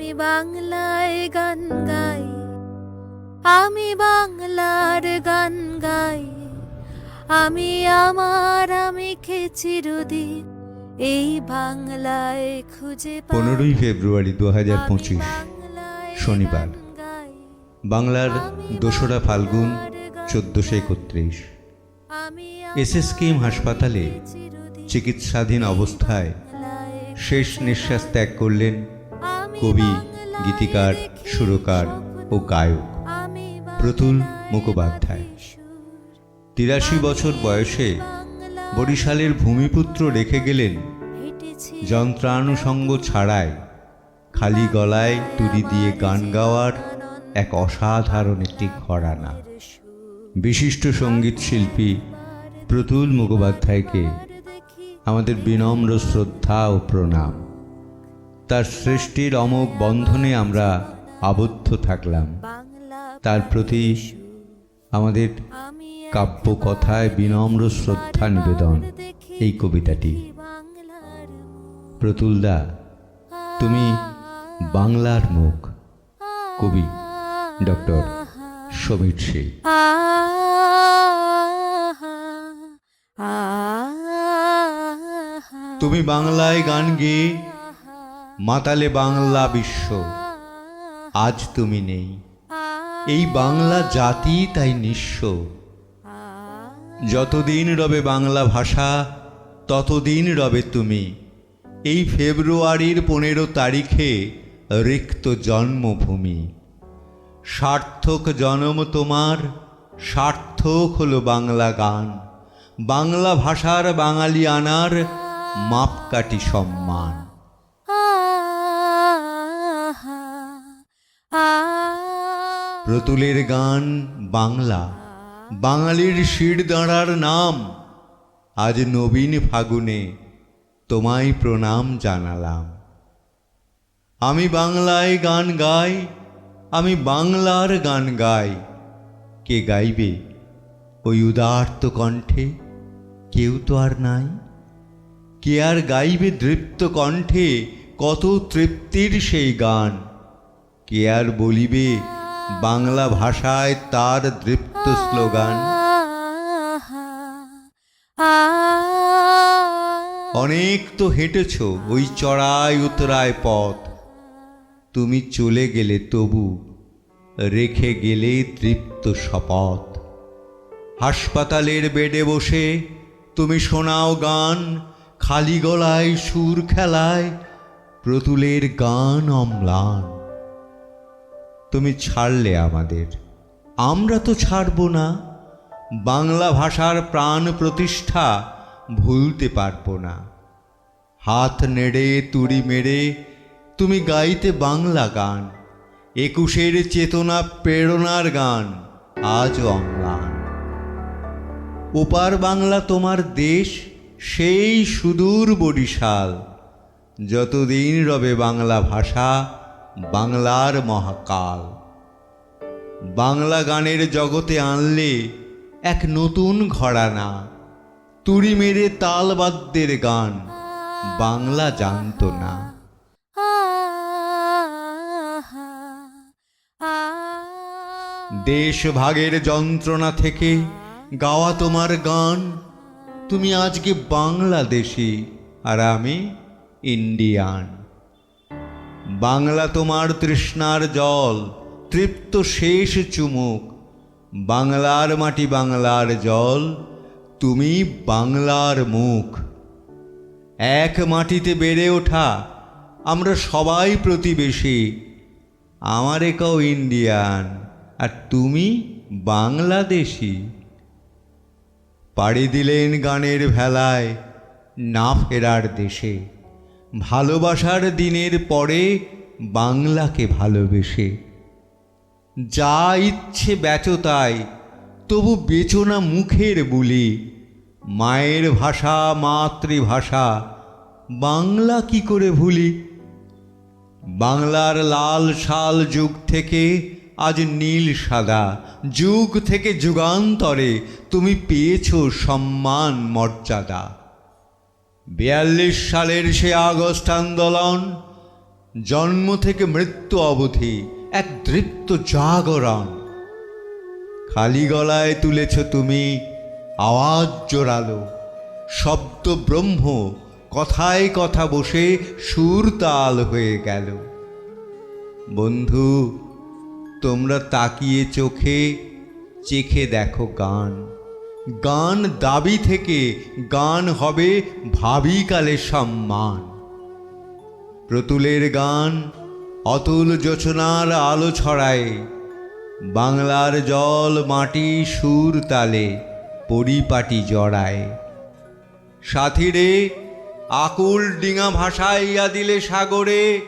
আমি বাংলায় গান গাই আমি বাংলার গান গাই। আমি আমার আমি চিরদিন এই বাংলায় খুঁজে পনেরোই ফেব্রুয়ারি দু হাজার পঁচিশ শনিবার। বাংলার দোসরা ফাল্গুন চোদ্দোশো একত্রিশ। আমি এসএসকেএম হাসপাতালে চিকিৎসাধীন অবস্থায় শেষ নিঃশ্বাস ত্যাগ করলেন কবি, গীতিকার, সুরকার ও গায়ক প্রতুল মুখোপাধ্যায়। তিরাশি বছর বয়সে বরিশালের ভূমিপুত্র রেখে গেলেন যন্ত্রানুষঙ্গ ছাড়াই খালি গলায় তুড়ি দিয়ে গান গাওয়ার এক অসাধারণ একটি ঘরানা। বিশিষ্ট সংগীত শিল্পী প্রতুল মুখোপাধ্যায়কে আমাদের বিনম্র শ্রদ্ধা ও প্রণাম। তার সৃষ্টির অমোঘ বন্ধনে আমরা আবদ্ধ থাকলাম। তার প্রতি আমাদের কাব্য কথায় বিনম্র শ্রদ্ধা নিবেদন এই কবিতাটি। প্রতুলদা তুমি বাংলার মুখ কবি ডক্টর সমীর শীল। তুমি বাংলায় গান গেয়ে মাতালে বাংলা বিশ্ব। আজ তুমি নেই। এই বাংলা জাতি তাই নিঃস্ব। যতদিন রবে বাংলা ভাষা, ততদিন রবে তুমি। এই ফেব্রুয়ারির পনেরো তারিখে রিক্ত জন্মভূমি। সার্থক জন্ম তোমার, সার্থক হলো বাংলা গান। বাংলা ভাষার বাঙালি আনার মাপকাঠি সম্মান। প্রতুলের গান বাংলা। বাঙালির শির দাঁড়ার নাম। আজ নবীন ফাগুনে তোমায় প্রণাম জানালাম। আমি বাংলায় গান গাই, আমি বাংলার গান গাই। কে গাইবে ওই উদার্ত কণ্ঠে? কেউ তো আর নাই। কে আর গাইবে দৃপ্ত কণ্ঠে কত তৃপ্তির সেই গান? কে আর বলিবে বাংলা ভাষায় তার দৃপ্ত স্লোগান। অনেক তো হেঁটেছ ওই চড়াই উতরায় পথ। তুমি চলে গেলে তবু রেখে গেলে তৃপ্ত শপথ। হাসপাতালের বেডে বসে তুমি শোনাও গান, খালি গলায় সুর খেলায় প্রতুলের গান অম্লান। তুমি ছাড়লে আমাদের। আমরা তো ছাড়ব না। বাংলা ভাষার প্রাণ প্রতিষ্ঠা ভুলতে পারব না। হাত নেড়ে, তুড়ি মেরে তুমি গাইতে বাংলা গান। একুশের চেতনা প্রেরণার গান আজ অম্লান। ওপার বাংলা তোমার দেশ, সেই সুদূর বরিশাল। যতদিন রবে বাংলা ভাষা বাংলার মহাকাল। বাংলা গানের জগতে আনলে এক নতুন ঘরানা। তুড়ি মেরে তালবাদ্যের গান বাংলা জানতো না। দেশ ভাগের যন্ত্রণা থেকে গাওয়া তোমার গান। তুমি আজকে বাংলাদেশি আর আমি ইন্ডিয়ান। বাংলা তোমার তৃষ্ণার জল, তৃপ্ত শেষ চুমুক। বাংলার মাটি বাংলার জল, তুমি বাংলার মুখ। এক মাটিতে বেড়ে ওঠা, আমরা সবাই প্রতিবেশী। আমার একাও ইন্ডিয়ান, আর তুমি বাংলাদেশি। পাড়ি দিলেন গানের ভেলায়, না ফেরার দেশে। ভালোবাসার দিনের পরে বাংলাকে ভালোবেসে। যা ইচ্ছে ব্যচতায় তবু বেচনা মুখের বুলি। মায়ের ভাষা, মাতৃভাষা, বাংলা কি করে ভুলি? বাংলার লাল শাল যুগ থেকে আজ নীল সাদা, যুগ থেকে যুগান্তরে তুমি পেয়েছ সম্মান, মর্যাদা। বিয়াল্লিশ সালের সে আগস্ট আন্দোলন, জন্ম থেকে মৃত্যু অবধি এক দৃপ্ত জাগরণ। খালি গলায় তুলেছ তুমি আওয়াজ জোরালো, শব্দ ব্রহ্ম, কথায় কথা বসে সুর তাল হয়ে গেল। বন্ধু, তোমরা তাকিয়ে চোখে, চেখে দেখো গান। গান দাবি থেকে গান হবে ভাবিকালে সম্মান। প্রতুলের গান অতুল যোচনার আলো ছড়ায়। বাংলার জল মাটি সুর তালে পরিপাটি জড়ায়। সাথীরে, আকুল ডিঙা ভাসাইয়া দিলে সাগরে,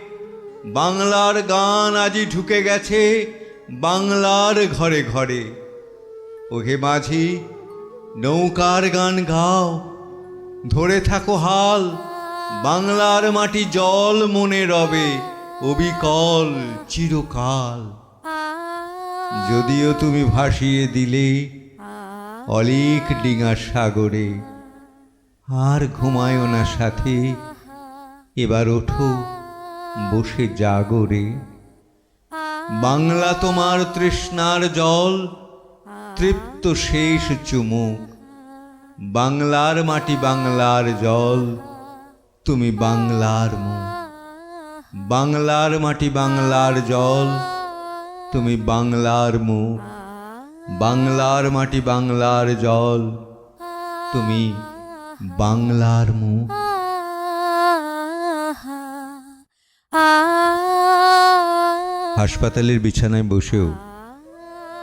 বাংলার গান আজি ঢুকে গেছে বাংলার ঘরে ঘরে। ওহে মাঝি নৌকার গান গাও। ধরে থাকো হাল, বাংলার মাটি জল মনে রবে, অবিকল চিরকাল। যদিও তুমি ভাসিয়ে দিলে, অলিক ডিঙার সাগরে, আর ঘুমায়ও না সাথে, এবার ওঠো, বসে জাগরে। বাংলা তোমার তৃষ্ণার জল তৃপ্ত শেষ চুমুক। বাংলার মাটি বাংলার জল তুমি বাংলার মুখ। বাংলার মাটি বাংলার জল তুমি বাংলার মুখ। বাংলার মাটি বাংলার জল তুমি বাংলার মুখ। হাসপাতালের বিছানায় বসেও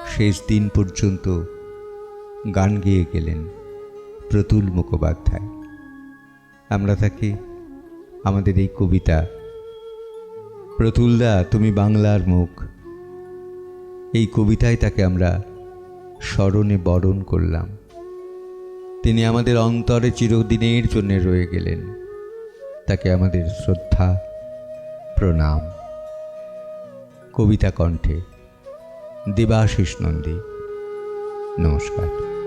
শেষ দিন পর্যন্ত গান গেয়ে গেলেন প্রতুল মুখোপাধ্যায়। আমরা তাকে আমাদের এই কবিতা, প্রতুলদা, তুমি বাংলার মুখ। এই কবিতায় তাকে আমরা স্মরণে বরণ করলাম। তিনি আমাদের অন্তরে চিরদিনের জন্য রয়ে গেলেন। তাকে আমাদের শ্রদ্ধা, প্রণাম। কবিতা কণ্ঠে দেবাশিস নন্দী। নমস্কার।